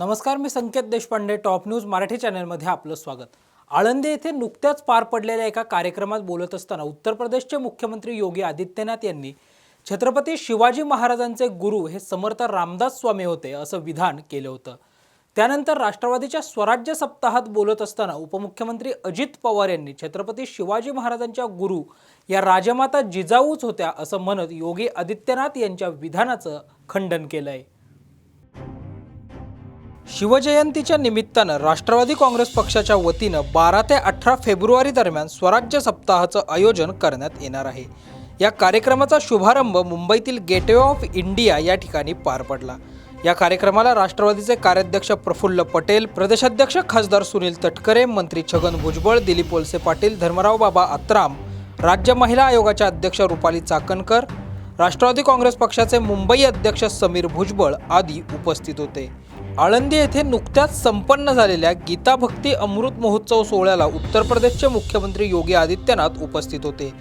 नमस्कार मी Sanket Deshpande top news Marathi चॅनलमध्ये आपलं स्वागत. आळंदी येथे नुकत्याच पार पडलेल्या एका कार्यक्रमात बोलत असताना उत्तर प्रदेशचे मुख्यमंत्री योगी आदित्यनाथ यांनी छत्रपती शिवाजी महाराजांचे गुरु हे समर्थ रामदास स्वामी होते असं विधान केलं होतं. त्यानंतर राष्ट्रवादीच्या स्वराज्य सप्ताहात बोलत असताना उपमुख्यमंत्री अजित पवार यांनी छत्रपती शिवाजी महाराजांच्या गुरु या राजमाता जिजाऊच होत्या असं म्हणत योगी आदित्यनाथ यांच्या विधानाचं खंडन केलं आहे शिवजयंतीच्या निमित्तानं राष्ट्रवादी काँग्रेस पक्षाच्या वतीनं बारा ते अठरा फेब्रुवारी दरम्यान स्वराज्य सप्ताहाचं आयोजन करण्यात येणार आहे. या कार्यक्रमाचा शुभारंभ मुंबईतील गेटवे ऑफ इंडिया या ठिकाणी पार पडला. या कार्यक्रमाला राष्ट्रवादीचे कार्याध्यक्ष प्रफुल्ल पटेल प्रदेशाध्यक्ष खासदार सुनील तटकरे मंत्री छगन भुजबळ दिलीप ओलसे पाटील धर्मराव बाबा आत्राम राज्य महिला आयोगाच्या अध्यक्ष रुपाली चाकणकर राष्ट्रवादी काँग्रेस पक्षाचे मुंबई अध्यक्ष समीर भुजबळ आदी उपस्थित होते. आळंदी येथे नुकत्याच संपन्न झालेल्या गीता भक्ती अमृत महोत्सव सोहळ्याला उत्तर प्रदेशचे मुख्यमंत्री योगी आदित्यनाथ उपस्थित होते.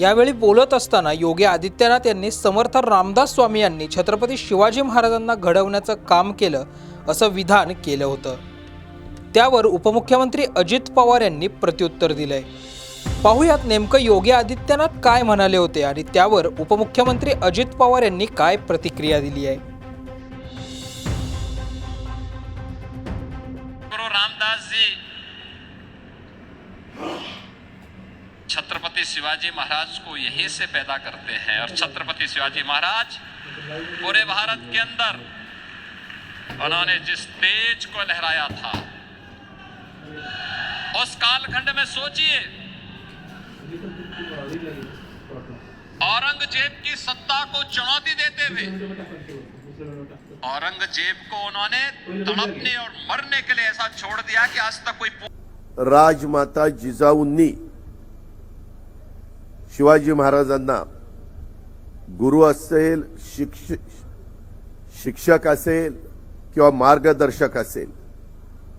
यावेळी बोलत असताना योगी आदित्यनाथ यांनी समर्थ रामदास स्वामी यांनी छत्रपती शिवाजी महाराजांना घडवण्याचं काम केलं असं विधान केलं होतं. त्यावर उपमुख्यमंत्री अजित पवार यांनी प्रत्युत्तर दिलंय. पाहुयात नेमकं योगी आदित्यनाथ काय म्हणाले होते आणि त्यावर उपमुख्यमंत्री अजित पवार यांनी काय प्रतिक्रिया दिली आहे? गुरु रामदास जी। छत्रपति शिवाजी महाराज को यहीं से पैदा करते हैं और छत्रपति शिवाजी महाराज पूरे भारत के अंदर उन्होंने जिस तेज को लहराया था, उस कालखंड में सोचिए, औरंगज़ेब की सत्ता को चुनौती देते हुए औरंगजेब को उन्होंने तड़पने और मरने के लिए ऐसा छोड़ दिया कि आज तक कोई राजमाता जिजाऊंनी शिवाजी महाराजांना गुरु असेल शिक्ष शिक्षक असेल किंवा मार्गदर्शक असेल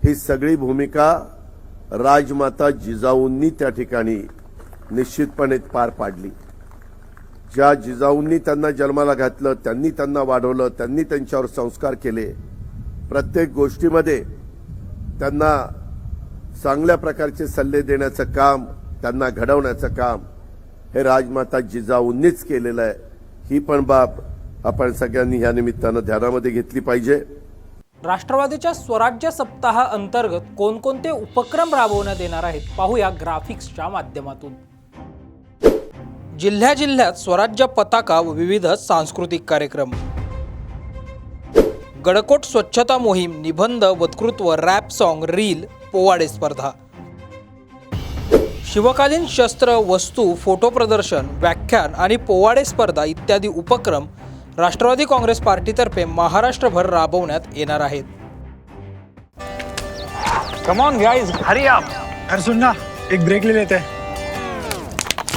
ही सगळी भूमिका राजमाता जिजाऊंनी त्या ठिकाणी निश्चितपणे पार पाडली. ज्या जिजाऊंनी त्यांना जन्माला घातलं त्यांनी त्यांना वाढवलं त्यांनी त्यांच्यावर संस्कार केले प्रत्येक गोष्टीमध्ये त्यांना चांगल्या प्रकारचे सल्ले देण्याचं काम त्यांना घडवण्याचं काम हे राजमाता जिजाऊंनीच केलेलं आहे. ही पण बाब आपण सगळ्यांनी या निमित्तानं ध्यानामध्ये घेतली पाहिजे. राष्ट्रवादीच्या स्वराज्य सप्ताहा अंतर्गत कोणकोणते उपक्रम राबवण्यात येणार आहेत? पाहूया ग्राफिक्सच्या माध्यमातून. जिल्ह्या जिल्ह्यात स्वराज्य पताका व विविध सांस्कृतिक कार्यक्रम. गडकोट स्वच्छता मोहीम निबंध वक्तृत्व रॅप सॉन्ग रील पोवाडे स्पर्धा. शिवकालीन शस्त्र वस्तू फोटो प्रदर्शन व्याख्यान आणि पोवाडे स्पर्धा इत्यादी उपक्रम राष्ट्रवादी काँग्रेस पार्टीतर्फे महाराष्ट्रभर राबवण्यात येणार आहेत. कम ऑन गाइस हरी आप. अरे सुन ना एक ब्रेक ले लेते हैं.